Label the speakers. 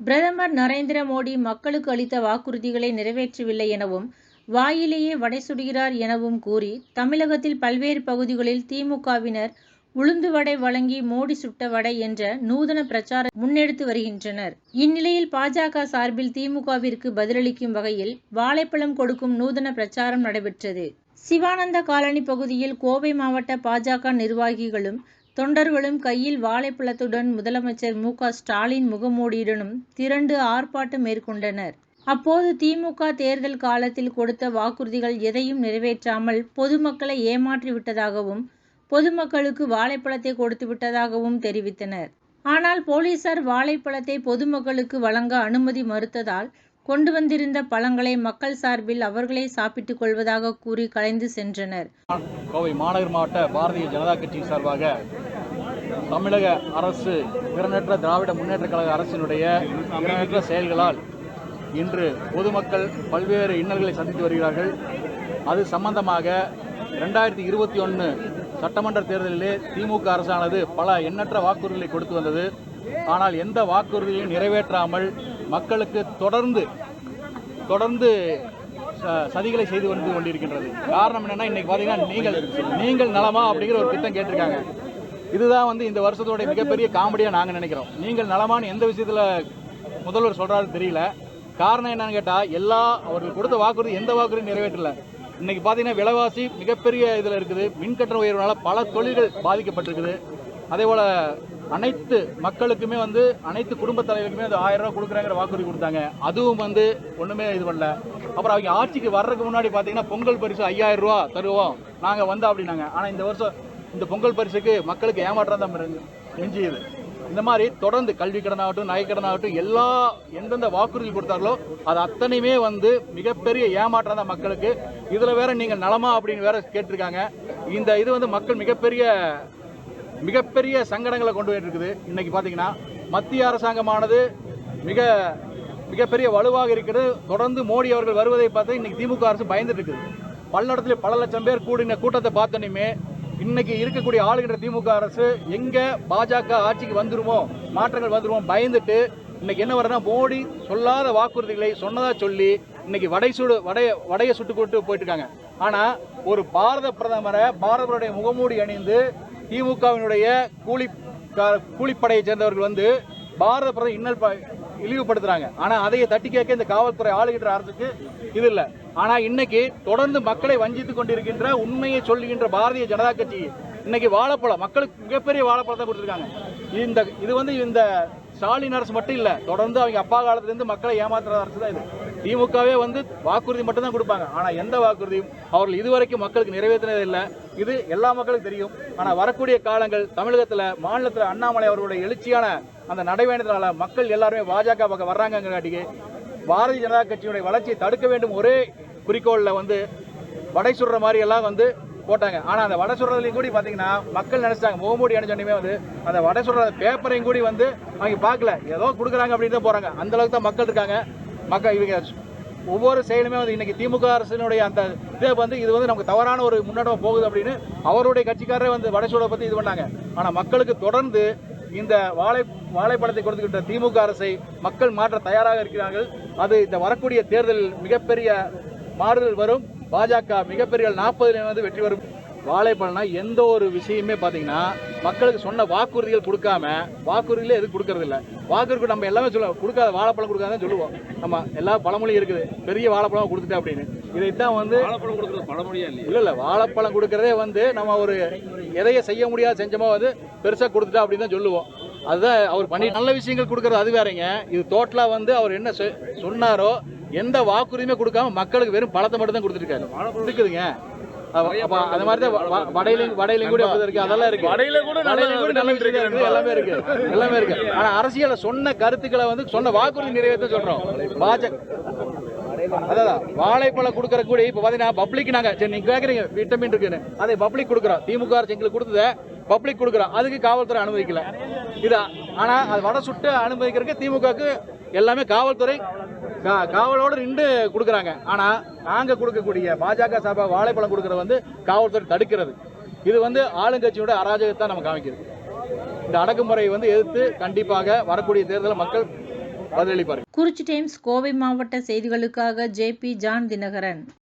Speaker 1: பிரதமர் நரேந்திர மோடி மக்களுக்கு அளித்த வாக்குறுதிகளை நிறைவேற்றவில்லை எனவும் வாயிலேயே வடை சுடுகிறார் எனவும் கூறி தமிழகத்தில் பல்வேறு பகுதிகளில் திமுகவினர் உளுந்து வடை வழங்கி மோடி சுட்ட வடை என்ற நூதன பிரச்சாரம் முன்னெடுத்து வருகின்றனர். இந்நிலையில் பாஜக சார்பில் திமுகவிற்கு பதிலளிக்கும் வகையில் வாழைப்பழம் கொடுக்கும் நூதன பிரச்சாரம் நடைபெற்றது. சிவானந்த காலனி பகுதியில் கோவை மாவட்ட பாஜக நிர்வாகிகளும் தொண்டர்களும் கையில் வாழைப்பழத்துடன் முதலமைச்சர் மு. க. ஸ்டாலின் முகமூடியுடனும் திரண்டு ஆர்ப்பாட்டம் மேற்கொண்டனர். அப்போது திமுக தேர்தல் காலத்தில் கொடுத்த வாக்குறுதிகள் எதையும் நிறைவேற்றாமல் பொதுமக்களை ஏமாற்றி விட்டதாகவும் பொதுமக்களுக்கு வாழைப்பழத்தை கொடுத்து விட்டதாகவும் தெரிவித்தனர். ஆனால் போலீசார் வாழைப்பழத்தை பொதுமக்களுக்கு வழங்க அனுமதி மறுத்ததால் கொண்டு வந்திருந்த பழங்களை மக்கள் சார்பில் அவர்களே சாப்பிட்டுக் கொள்வதாக கூறி கலைந்து சென்றனர்.
Speaker 2: கோவை மாநகர் மாவட்ட பாரதிய ஜனதா கட்சி சார்பாக தமிழக அரசு திறனற்ற திராவிட முன்னேற்ற கழக அரசினுடைய திறனற்ற செயல்களால் இன்று பொதுமக்கள் பல்வேறு இன்னல்களை சந்தித்து வருகிறார்கள். அது சம்பந்தமாக ரெண்டாயிரத்தி இருபத்தி ஒன்று சட்டமன்ற தேர்தலிலே திமுக அரசானது பல எண்ணற்ற வாக்குறுதிகளை கொடுத்து வந்தது. ஆனால் எந்த வாக்குறுதிகளையும் நிறைவேற்றாமல் மக்களுக்கு தொடர்ந்து தொடர்ந்து ச- சதிகளை செய்து வந்து கொண்டிருக்கின்றது. காரணம் என்னன்னா இன்னைக்கு பார்த்தீங்கன்னா நீங்கள் நீங்கள் நலமா அப்படிங்கிற ஒரு திட்டம் கேட்டிருக்காங்க. இதுதான் வந்து இந்த வருஷத்தோட மிகப்பெரிய காமெடியாக நாங்கள் நினைக்கிறோம். நீங்கள் நலமான்னு எந்த விஷயத்தில் முதல்வர் சொல்கிறாரு தெரியல. காரணம் என்னன்னு கேட்டால் எல்லா அவர்கள் கொடுத்த வாக்குறுதி எந்த வாக்குறுதி நிறைவேற்றல. இன்னைக்கு பார்த்தீங்கன்னா விலைவாசி மிகப்பெரிய இதில் இருக்குது. மின்கட்டண உயர்வுனால பல தொழில்கள் பாதிக்கப்பட்டிருக்குது. அதே போல் அனைத்து மக்களுக்குமே வந்து அனைத்து குடும்ப தலைவருக்குமே அந்த ஆயிரம் ரூபா கொடுக்குறாங்கிற வாக்குறுதி கொடுத்தாங்க. அதுவும் வந்து ஒண்ணுமே இது பண்ணல. அப்புறம் அவங்க ஆட்சிக்கு வர்றதுக்கு முன்னாடி பாத்தீங்கன்னா பொங்கல் பரிசு ஐயாயிரம் ரூபா தருவோம். நாங்க வந்தோம் அப்படின்னாங்க. ஆனா இந்த வருஷம் இந்த பொங்கல் பரிசுக்கு மக்களுக்கு ஏமாற்றம் தான் எஞ்சியது இந்த மாதிரி தொடர்ந்து கல்வி கடனாகட்டும் நகை கடனாகட்டும் எல்லா எந்தெந்த வாக்குறுதி கொடுத்தார்களோ அது அத்தனையுமே வந்து மிகப்பெரிய ஏமாற்றம் தான் மக்களுக்கு. இதில் வேற நீங்கள் நலமா அப்படின்னு வேற கேட்டிருக்காங்க. இந்த இது வந்து மக்கள் மிகப்பெரிய மிகப்பெரிய சங்கடங்களை கொண்டு போயிட்டு இருக்குது இன்னைக்கு பார்த்தீங்கன்னா மத்திய அரசாங்கமானது மிக மிகப்பெரிய வலுவாக இருக்கிறது. தொடர்ந்து மோடி அவர்கள் வருவதை பார்த்து இன்னைக்கு திமுக அரசு பயந்துட்டு இருக்குது பல்லடத்துல பல லட்சம் பேர் கூடின கூட்டத்தை பார்த்தோன்னே இன்னைக்கு இருக்கக்கூடிய ஆளுகின்ற திமுக அரசு எங்கே பாஜக ஆட்சிக்கு வந்துருமோ மாற்றங்கள் வந்துருமோ பயந்துட்டு இன்னைக்கு என்ன வருதுன்னா மோடி சொல்லாத வாக்குறுதிகளை சொன்னதா சொல்லி இன்னைக்கு வடை சுடு வடைய வடையை சுட்டு கொண்டு போயிட்டு இருக்காங்க ஒரு பாரத பிரதமரை பாரதருடைய முகமூடி அணிந்து திமுகவினுடைய கூலி கூலிப்படையை சேர்ந்தவர்கள் வந்து பாரத பிரதமர் இன்னல் ப- இழிவுபடுத்துறாங்க. ஆனா அதையே தட்டி கேட்க இந்த காவல்துறை ஆளுகின்ற அரசுக்கு இது இல்லை. ஆனா இன்னைக்கு தொடர்ந்து மக்களை வஞ்சித்துக் கொண்டிருக்கின்ற உண்மையை சொல்லுகின்ற பாரதிய ஜனதா கட்சி இன்னைக்கு வாழைப்பழம் மக்களுக்கு மிகப்பெரிய வாழைப்பழத்தை கொடுத்துருக்காங்க. இந்த இது வந்து இந்த ஸ்டாலின் அரசு மட்டும் இல்லை தொடர்ந்து அவங்க அப்பா காலத்திலேருந்து மக்களை ஏமாத்துற அரசு தான் இது. திமுகவே வந்து வாக்குறுதி மட்டும்தான் கொடுப்பாங்க. ஆனால் எந்த வாக்குறுதியும் அவர்கள் இதுவரைக்கும் மக்களுக்கு நிறைவேற்றினது இல்லை. இது எல்லா மக்களுக்கும் தெரியும். ஆனால் வரக்கூடிய காலங்கள் தமிழகத்தில் மாநிலத்தில் அண்ணாமலை அவர்களுடைய எழுச்சியான அந்த நடைபயணத்தினால மக்கள் எல்லாருமே பாஜக பக்கம் வர்றாங்கிறக்காட்டிக்கு பாரதிய ஜனதா கட்சியுடைய வளர்ச்சியை தடுக்க வேண்டும் ஒரே குறிக்கோளில் வந்து வடை சுடுற மாதிரி எல்லாம் வந்து போட்டாங்க. ஆனால் அந்த வடை சுடுறதுலையும் கூட பார்த்தீங்கன்னா மக்கள் நினைச்சாங்க முகமூடி அணிச்சோன்னே வந்து அந்த வடை சுடுற பேப்பரையும் கூட வந்து அவங்க பார்க்கல. ஏதோ கொடுக்குறாங்க அப்படின்னு தான் போகிறாங்க அந்த அளவுக்கு தான் மக்கள் இருக்காங்க. மக்கள் இவங்க ஒவ்வொரு செயலுமே வந்து இன்னைக்கு திமுக அரசினுடைய அந்த இதை வந்து இது வந்து நமக்கு தவறான ஒரு முன்னேற்றம் போகுது அப்படின்னு அவருடைய கட்சிக்காரரே வந்து வடைசூட பற்றி இது பண்ணாங்க. ஆனால் மக்களுக்கு தொடர்ந்து இந்த வாழை வாழைப்பழத்தை கொடுத்துக்கிட்ட திமுக அரசை மக்கள் மாற்ற தயாராக இருக்கிறார்கள். அது இந்த வரக்கூடிய தேர்தலில் மிகப்பெரிய மாறுதல் வரும். பாஜக மிகப்பெரிய நாற்பதுல வந்து வெற்றி வரும் வாழைப்பழம்னா எந்த ஒரு விஷயமே பாத்தீங்கன்னா மக்களுக்கு சொன்ன வாக்குறுதிகள் கொடுக்காம வாக்குறுதிகளே எதுவும் கொடுக்கறது இல்ல. வாக்குறுதி நம்ம எல்லாமே சொல்லுவோம். கொடுக்காத வாழைப்பழம் கொடுக்காதான் சொல்லுவோம். நம்ம எல்லா பழமொழி இருக்குது. பெரிய வாழைப்பழம் கொடுத்துட்டேன் அப்படின்னு. இதைத்தான் வந்து இல்ல இல்ல. வாழைப்பழம் கொடுக்கறதே வந்து நம்ம ஒரு எதைய செய்ய முடியாது செஞ்சோமோ வந்து பெருசா கொடுத்துட்டா அப்படின்னு தான் சொல்லுவோம். அதுதான் அவர் பண்ணி நல்ல விஷயங்கள் கொடுக்கறது. அது வேறங்க. இது டோட்டலா வந்து அவர் என்ன சொன்னாரோ எந்த வாக்குறுதியுமே கொடுக்காம மக்களுக்கு வெறும் பழத்தை மட்டும் தான் கொடுத்துருக்காரு இருக்குதுங்க. அந்த மாதிரி தான் வ- வடையிலையும் வடையிலையும் கூட அப்படி இருக்கு. அதெல்லாம் இருக்கு.
Speaker 3: வடையில கூட
Speaker 2: வடையிலையும் கூட நல்ல இருக்கு. எல்லாமே இருக்கு. எல்லாமே இருக்கு. ஆனா அரசியல சொன்ன கருத்துக்களை வந்து சொன்ன வாக்குறுதி நிறைவேற்ற சொல்றோம். பாஜக அதான் வாழைப்பழம் கொடுக்கற கூட இப்ப பாத்தீங்கன்னா பப்ளிக் நாங்க சரி நீங்க கேக்குறீங்க விட்டமின் இருக்குன்னு. அதை பப்ளிக் கொடுக்குறோம். திமுக அரசு எங்களுக்கு கொடுத்தத பப்ளிக் கொடுக்குறோம். அதுக்கு காவல்துறை அனுமதிக்கல. இது ஆனா அது வடை சுட்டு அனுமதிக்கிறதுக்கு திமுகவுக்கு எல்லாமே காவல்துறை காவலோடு நின்று கொடுக்குறாங்க. ஆனால் நாங்கள் கொடுக்கக்கூடிய பாஜக சார்பாக வாழைப்பழம் கொடுக்கறது வந்து காவல்துறை தடுக்கிறது. இது வந்து ஆளுங்கட்சியோட அராஜகத்தை நம்ம காமிக்கிறது. இந்த அடக்குமுறை வந்து எதிர்த்து கண்டிப்பாக வரக்கூடிய தேர்தலில் மக்கள் பதிலளிப்பார்கள்.
Speaker 1: குறிச்சி டைம்ஸ் கோவை மாவட்ட செய்திகளுக்காக ஜே பி ஜான் தினகரன்.